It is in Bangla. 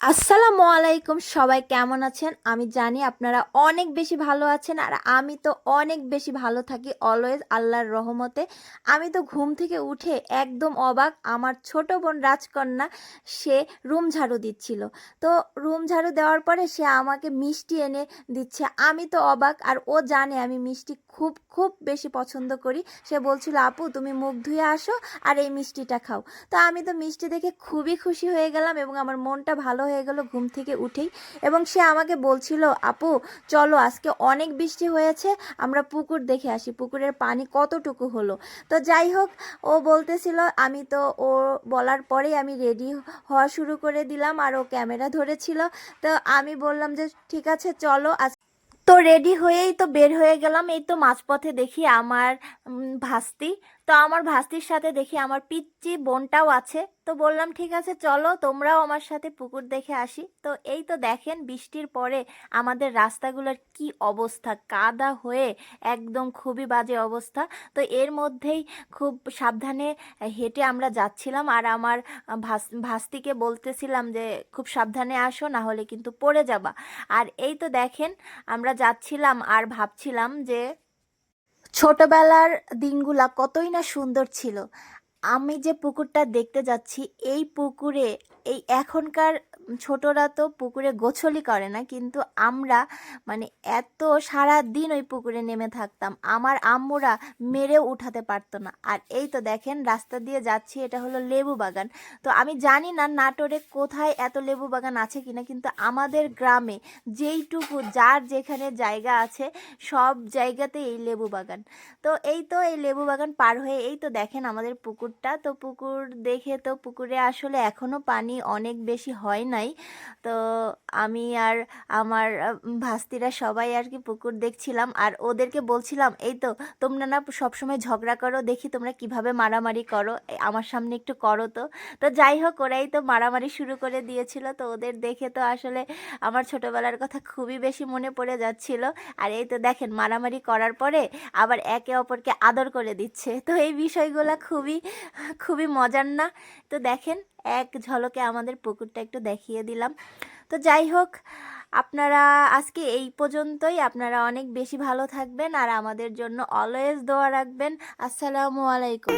আসসালামু আলাইকুম, সবাই কেমন আছেন? আমি জানি আপনারা অনেক বেশি ভালো আছেন আর আমি তো অনেক বেশি ভালো থাকি অলওয়েজ আল্লাহর রহমতে। আমি তো ঘুম থেকে উঠে একদম অবাক, আমার ছোট বোন রাজকন্যা, সে রুম ঝাড়ু দিচ্ছিল। তো রুম ঝাড়ু দেওয়ার পরে সে আমাকে মিষ্টি এনে দিচ্ছে। আমি তো অবাক আর ও জানে আমি মিষ্টি খুব খুব বেশি পছন্দ করি। সে বলছিল, আপু, তুমি মুখ ধুয়ে আসো আর এই মিষ্টিটা খাও। তো আমি তো মিষ্টি দেখে খুবই খুশি হয়ে গেলাম এবং আমার মনটা ভালো হয়ে গেল ঘুম থেকে উঠেই এবং সে আমাকে বলছিল, আপু, চলো আজকে অনেক বৃষ্টি হয়েছে, আমরা পুকুর দেখে আসি। পুকুরের পানি কতটুকু হলো? তো যাই হোক, ও বলতেছিল, আমি তো ও বলার পরেই আমি রেডি হওয়া শুরু করে দিলাম আর ও ক্যামেরা ধরেছিল। তো আমি বললাম যে, ঠিক আছে, চলো আজ তো রেডি হয়েই তো বের হয়ে গেলাম। এই তো মাঝপথে দেখি আমার ভাস্তি তো আমার ভাস্তির সাথে দেখি আমার পিচ্চি বোনটাও আছে। তো বললাম, ঠিক আছে, চলো, তোমরাও আমার সাথে পুকুর দেখে আসি। তো এই তো দেখেন, বৃষ্টির পরে আমাদের রাস্তাগুলোর কি অবস্থা, কাদা হয়ে একদম খুবই বাজে অবস্থা। তো এর মধ্যেই খুব সাবধানে হেঁটে আমরা যাচ্ছিলাম আর আমার ভাস- ভাস্তিকে বলতেছিলাম যে, খুব সাবধানে আসো, না হলে কিন্তু পড়ে যাবা। আর এই তো দেখেন, আমরা যাচ্ছিলাম আর ভাবছিলাম যে ছোটবেলার দিনগুলা কতই না সুন্দর ছিল। আমি যে পুকুরটা দেখতে যাচ্ছি, এই পুকুরে, এই এখনকার ছোটরা তো পুকুরে গোছলই করে না, কিন্তু আমরা মানে এত সারা দিন ওই পুকুরে নেমে থাকতাম, আমার আম্মুরা মেরেও উঠাতে পারতো না। আর এই তো দেখেন, রাস্তা দিয়ে যাচ্ছি, এটা হলো লেবু বাগান। তো আমি জানি না নাটোরে কোথায় এত লেবু বাগান আছে কিনা, কিন্তু আমাদের গ্রামে যেইটুকু, যার যেখানে জায়গা আছে, সব জায়গাতেই এই লেবু বাগান। তো এই তো এই লেবু বাগান পার হয়ে, এই তো দেখেন আমাদের পুকুরটা। তো পুকুর দেখে তো পুকুরে আসলে এখনও পানি অনেক বেশি হয় নাই তো আমি আর আমার ভাস্তিরা সবাই আর কি পুকুর দেখছিলাম আর ওদেরকে বলছিলাম, এই তো তোমরা না সবসময় ঝগড়া করো, দেখি তোমরা কীভাবে মারামারি করো আমার সামনে একটু করো তো। তো যাই হোক, ওরাই তো মারামারি শুরু করে দিয়েছিল। তো ওদের দেখে তো আসলে আমার ছোটবেলার কথা খুবই বেশি মনে পড়ে যাচ্ছিল। আর এই তো দেখেন, মারামারি করার পরে আবার একে অপরকে আদর করে দিচ্ছে। তো এই বিষয়গুলো খুবই খুবই মজার না? তো দেখেন এক ঝলকে আমাদের পুকুরটা একটু দেখিয়ে দিলাম। তো যাই হোক, আপনারা আজকে এই পর্যন্তই। আপনারা অনেক বেশি ভালো থাকবেন আর আমাদের জন্য অলওয়েজ দোয়া রাখবেন। আসসালামু আলাইকুম।